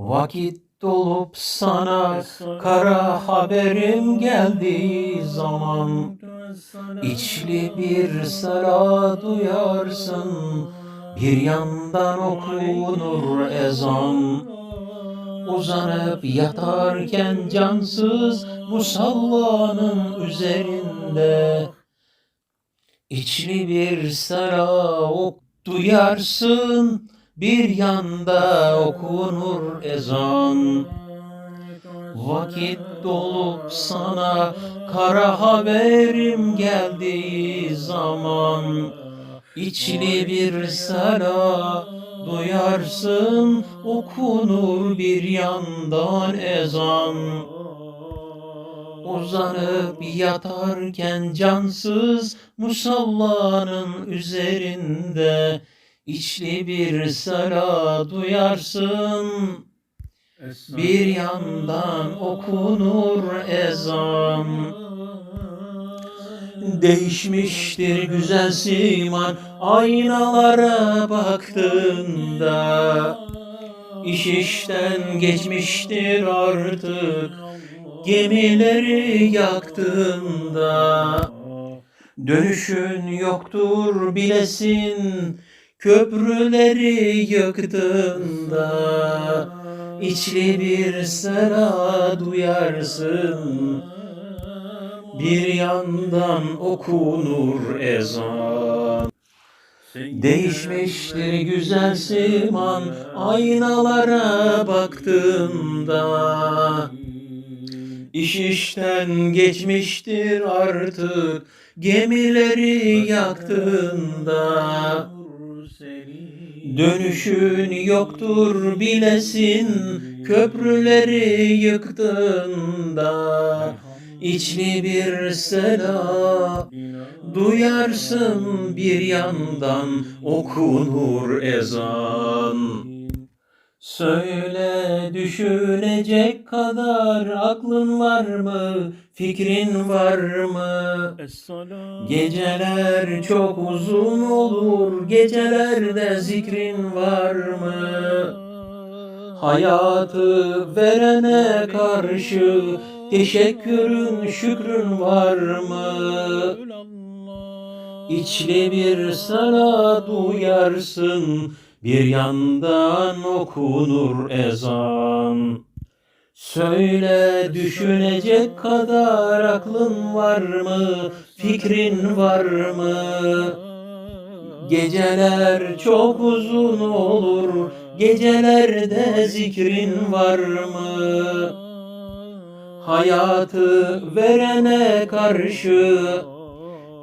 Vakit dolup sana kara haberim geldiği zaman içli bir sala duyarsın bir yandan okunur ezan. Uzanıp yatarken cansız musallanın üzerinde İçli bir sala ok duyarsın bir yanda okunur ezan. Vakit dolup sana kara haberim geldiği zaman İçli bir sala duyarsın okunur bir yandan ezan. Uzanıp yatarken cansız musallanın üzerinde içli bir sala duyarsın. Bir yandan okunur ezan. Değişmiştir güzel siman aynalara baktığında. İş işten geçmiştir artık gemileri yaktığında. Dönüşün yoktur bilesin köprüleri yıktığında İçli bir sera duyarsın. Bir yandan okunur ezan. Değişmiştir güzel siman aynalara baktığında. İş işten geçmiştir artık gemileri yaktığında Dönüşün yoktur bilesin köprüleri yıktığında İçli bir sela duyarsın bir yandan okunur ezan Söyle düşünecek kadar aklın var mı, fikrin var mı? Geceler çok uzun olur, gecelerde zikrin var mı? Hayatı verene karşı teşekkürün, şükrün var mı? İçli bir sana duyarsın, bir yandan okunur ezan. Söyle düşünecek kadar aklın var mı, fikrin var mı? Geceler çok uzun olur, gecelerde zikrin var mı? Hayatı verene karşı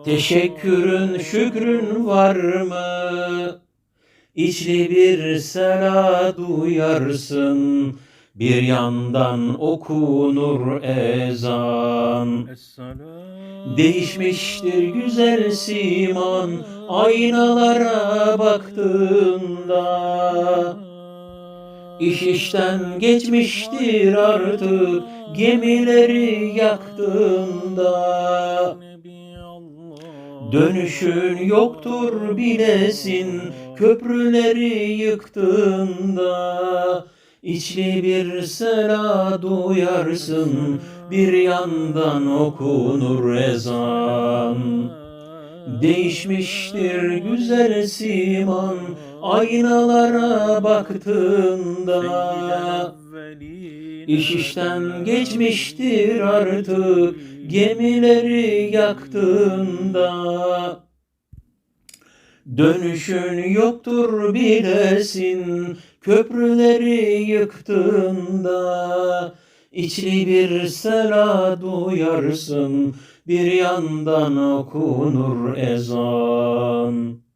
teşekkürün, şükrün var mı? İçli bir sela duyarsın, bir yandan okunur ezan. Değişmiştir güzel siman aynalara baktığında. İş işten geçmiştir artık gemileri yaktığında Dönüşün yoktur bilesin köprüleri yıktığında. İçli bir sela duyarsın bir yandan okunur ezan. Değişmiştir güzel siman aynalara baktığında İş işten geçmiştir artık gemileri yaktığında. Dönüşün yoktur bilesin köprüleri yıktığında. İçli bir sela duyarsın bir yandan okunur ezan